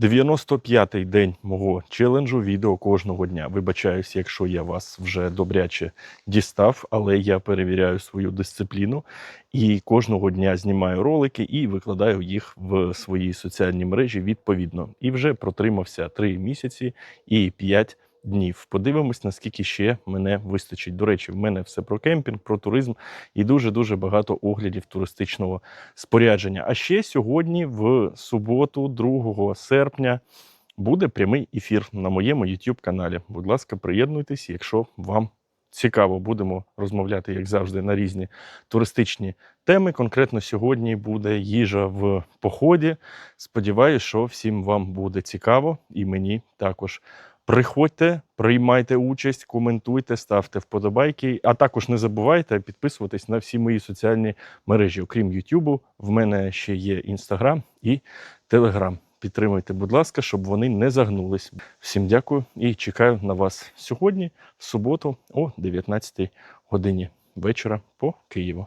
95-й день мого челенджу відео кожного дня. Вибачаюсь, якщо я вас вже добряче дістав, але я перевіряю свою дисципліну і кожного дня знімаю ролики і викладаю їх в свої соціальні мережі відповідно. І вже протримався 3 місяці і 5 днів. Подивимось, наскільки ще мене вистачить. До речі, в мене все про кемпінг, про туризм і дуже дуже багато оглядів туристичного спорядження. А ще сьогодні, в суботу, 2 серпня, буде прямий ефір на моєму YouTube каналі. Будь ласка, приєднуйтесь, якщо вам цікаво, будемо розмовляти, як завжди, на різні туристичні теми. Конкретно сьогодні буде їжа в поході. Сподіваюсь, що всім вам буде цікаво, і мені також. Приходьте, приймайте участь, коментуйте, ставте вподобайки. А також не забувайте підписуватись на всі мої соціальні мережі. Окрім Ютубу, в мене ще є Інстаграм і Телеграм. Підтримуйте, будь ласка, щоб вони не загнулись. Всім дякую і чекаю на вас сьогодні, в суботу, о 19 годині вечора по Києву.